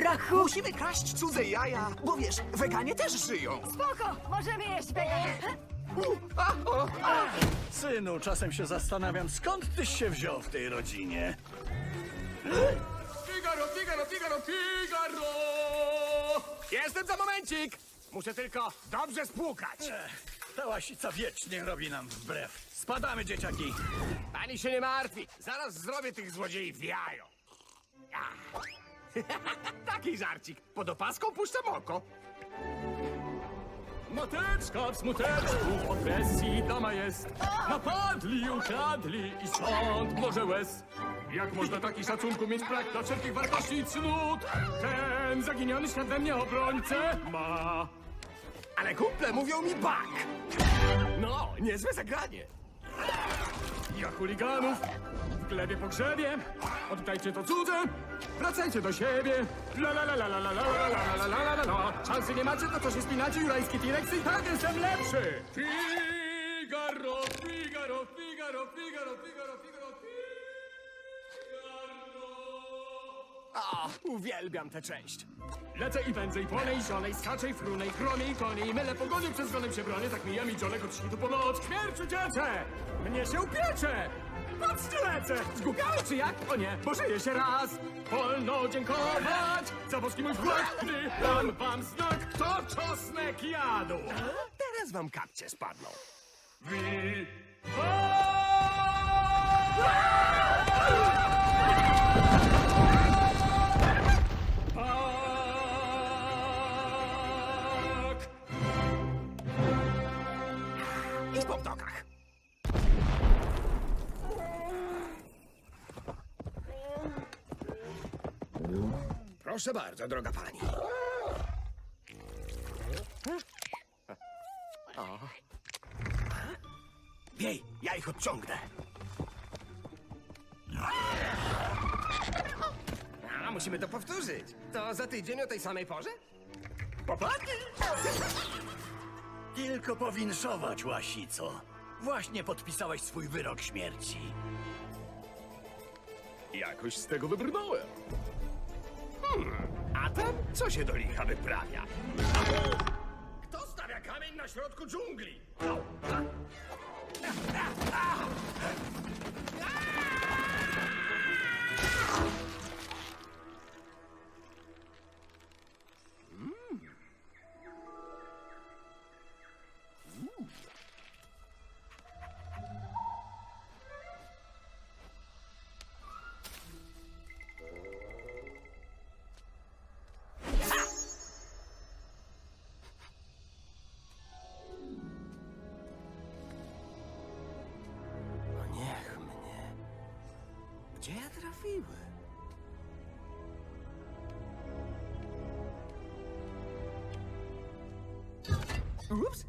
brachu! Musimy kraść cudze jaja, bo wiesz, weganie też żyją. Spoko, możemy jeść wegan. Synu, czasem się zastanawiam, skąd tyś się wziął w tej rodzinie. Figaro, Figaro, Figaro, Figaro! Jestem za momencik! Muszę tylko dobrze spłukać. Ech, ta łasica wiecznie robi nam wbrew. Spadamy, dzieciaki. Pani się nie martwi, zaraz zrobię tych złodziei w jajo. Taki żarcik. Pod opaską puszczam oko. Mateczka w smuteczku, od presji dama jest. Napadli, ukradli i stąd może łez. Jak można taki szacunku mieć brak dla wszelkich wartości i cnót? Ten zaginiony świat we mnie obrońcę ma. Ale kumple mówią mi bak. No, niezłe zagranie. Ja chuliganów w glebie pogrzebie. Oddajcie to cudze, wracajcie do siebie. La la la la la la la la la la la la la Szansy nie macie, to co się spinacie, jurajski T-Rex i tak jestem lepszy. Figaro, Figaro, Figaro, Figaro, Figaro, Figaro, A, uwielbiam tę część. Lecę i pędzę i płonę i zionej, skaczę i frunę i chronię i konię i mylę pogony przez zgonem się bronię, tak mija mi dzionek od świtu po noc. Śmierć ucieczę! Mnie się upiecze! Patrzcie lecę! Zgubiały czy jak? O nie, bo żyję się raz! Wolno dziękować za boski mój wkład, gdy dam wam znak, to czosnek jadł! Teraz wam kapcie spadną. Wi... I po ptokach. Proszę bardzo, droga pani. O. Wiej, ja ich odciągnę. A, musimy to powtórzyć. To za tydzień o tej samej porze? Poplatki! Tylko powinszować, łasico. Właśnie podpisałeś swój wyrok śmierci. Jakoś z tego wybrnąłem. Hmm, a tam co się do licha wyprawia? Kto stawia kamień na środku dżungli? Au. Gdzie ja? Ups!